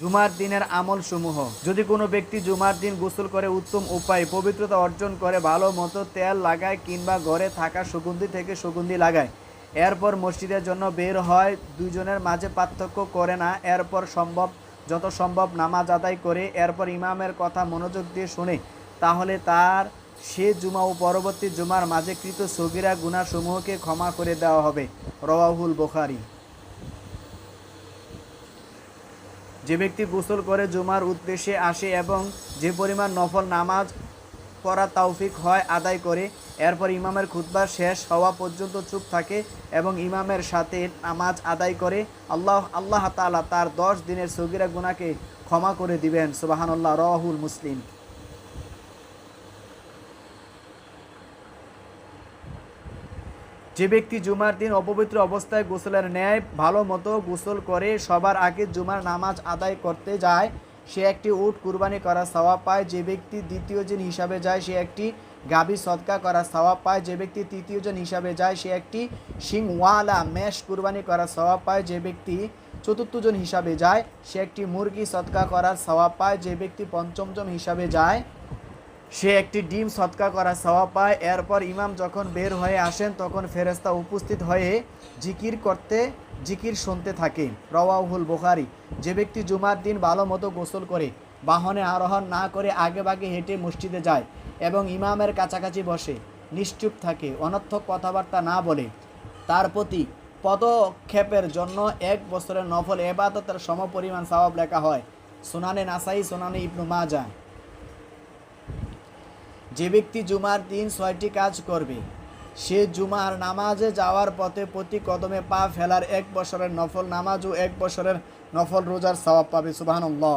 জুমার দিনের আমল সমূহ যদি কোনো ব্যক্তি জুমার দিন গোসল করে উত্তম উপায়, পবিত্রতা অর্জন করে, ভালো মতো তেল লাগায় কিংবা ঘরে থাকা সুগন্ধি থেকে সুগন্ধি লাগায়, এরপর মসজিদের জন্য বের হয় দুজনের মাঝে পার্থক্য করে না, এরপর সম্ভব, যত সম্ভব নামাজ আদায় করে, এরপর ইমামের কথা মনোযোগ দিয়ে শুনে, তাহলে তার সে জুমা ও পরবর্তী জুমার মাঝে কৃত সগিরা গুণাসমূহকে ক্ষমা করে দেওয়া হবে। রওয়াহুল বোখারি। যে ব্যক্তি গোসল করে জুমার উদ্দেশ্যে আসে এবং যে পরিমাণ নফল নামাজ পড়া তৌফিক হয় আদায় করে, এরপর ইমামের খুতবা শেষ হওয়া পর্যন্ত চুপ থাকে এবং ইমামের সাথে নামাজ আদায় করে। আল্লাহ আল্লাহ তালা তার দশ দিনের সগিরা গুনাকে ক্ষমা করে দিবেন। সুবাহানুল্লাহ, রহুল মুসলিম। যে ব্যক্তি জুমার দিন অপবিত্র অবস্থায় গোসলের ন্যায় ভালো মতো গোসল করে সবার আগে জুমার নামাজ আদায় করতে যায়, সে একটি উট কুরবানি করা সওয়াব পায়। যে ব্যক্তি দ্বিতীয় জন হিসাবে যায়, সে একটি গাবি সদকা করা সওয়াব পায়। যে ব্যক্তি তৃতীয় জন হিসাবে যায়, সে একটি শিংওয়ালা মেষ কুরবানি করা সওয়াব পায়। যে ব্যক্তি চতুর্থ জন হিসাবে যায়, সে একটি মুরগি সদকা করার সওয়াব পায়। যে ব্যক্তি পঞ্চম জন হিসাবে যায় সে একটি ডিম সৎকা করা সওয়াব পায়। এরপর ইমাম যখন বের হয়ে আসেন, তখন ফেরেস্তা উপস্থিত হয়ে জিকির করতে, জিকির শুনতে থাকে। রওয়াহুল বুখারি, যে ব্যক্তি জুমার দিন ভালো মতো গোসল করে, বাহনে আরোহণ না করে আগে বাগে হেঁটে মসজিদে যায় এবং ইমামের কাছাকাছি বসে, নিশ্চুপ থাকে, অনর্থক কথাবার্তা না বলে, তার প্রতি পদক্ষেপের জন্য এক বছরের নফল এবাদতের সমপরিমাণ সওয়াব লেখা হয়। সোনানে নাসাই, সোনানে ইবনু মাজা যে ব্যক্তি জুমার দিন ছয়টি কাজ করবে, সে জুমার নামাজে যাওয়ার পথে প্রতি কদমে পা ফেলার এক বছরের নফল নামাজ ও এক বছরের নফল রোজার সওয়াব পাবে। সুবহানাল্লাহ।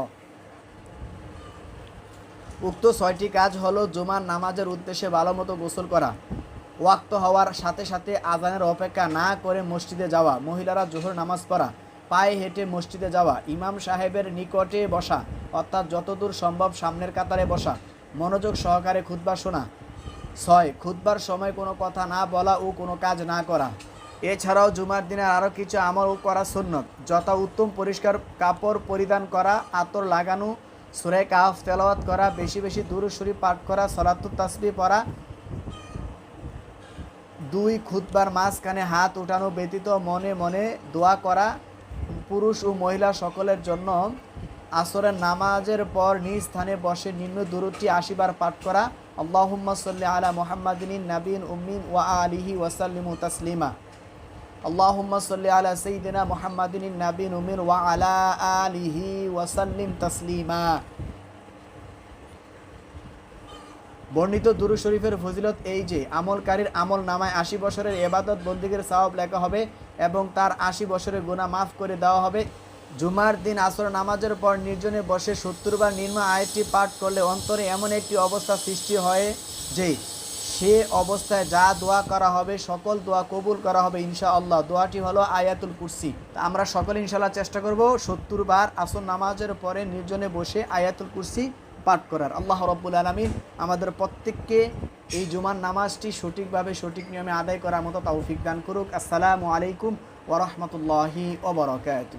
উক্ত ছয়টি কাজ হলো জুমার নামাজের উদ্দেশ্যে ভালো মতো গোসল করা, ওয়াক্ত হওয়ার সাথে সাথে আজানের অপেক্ষা না করে মসজিদে যাওয়া, মহিলারা জোহর নামাজ পড়া, পায়ে হেঁটে মসজিদে যাওয়া, ইমাম সাহেবের নিকটে বসা, অর্থাৎ যতদূর সম্ভব সামনের কাতারে বসা মনোযোগ সহকারে খুতবা শোনা। ছয়, খুতবার সময় কোনো কথা না বলা ও কোনো কাজ না করা। এছাড়াও জুমার দিনে আরও কিছু আমল ও করা সুন্নত, যথা উত্তম পরিষ্কার কাপড় পরিধান করা, আতর লাগানো, সুরে কাফ তেলাওয়াত করা, বেশি বেশি দূরস্বরী পাঠ করা সলাতুত তাসবি পড়া। দুই, খুতবার মাঝখানে হাত উঠানো ব্যতীত মনে মনে দোয়া করা। পুরুষ ও মহিলা সকলের জন্য আসরের নামাজের পর নিজ স্থানে বসে নিম্ন দূরটি আশিবার পাঠ করা। আল্লাহুম্মা সাল্লি আলা মুহাম্মাদিন নাবিন উম্মিন ওয়া আলিহি ওয়াসাল্লিমু তাসলিমা। আল্লাহুম্মা সাল্লি আলা সাইয়্যিদিনা মুহাম্মাদিন নাবিন উম্মিন ওয়া আলা আলিহি ওয়াসাল্লিম তাসলিমা। বর্ণিত দুরু শরীফের ফজিলত এই যে, আমলকারীর আমল নামায় আশি বছরের এবাদত বন্দীগের সওয়াব লেখা হবে এবং তার আশি বছরের গুণা মাফ করে দেওয়া হবে। জুমার দিন আসর নামাজের পর নির্জনে বসে সত্তর বার নির্ম আয়টি পাঠ করলে অন্তরে এমন একটি অবস্থা সৃষ্টি হয় যে সে অবস্থায় যা দোয়া করা হবে, সকল দোয়া কবুল করা হবে ইনশা আল্লাহ দোয়াটি হলো আয়াতুল কুরসি। আমরা সকলে ইনশাল্লাহ চেষ্টা করব সত্তর বার আসর নামাজের পরে নির্জনে বসে আয়াতুল কুরসি পাঠ করার। আল্লাহ রব্বুল আলমিন আমাদের প্রত্যেককে এই জুমার নামাজটি সঠিকভাবে সঠিক নিয়মে আদায় করার মতো তৌফিক দান করুক। আসসালামু আলাইকুম ওরহমতুল্লাহি ওবরকাত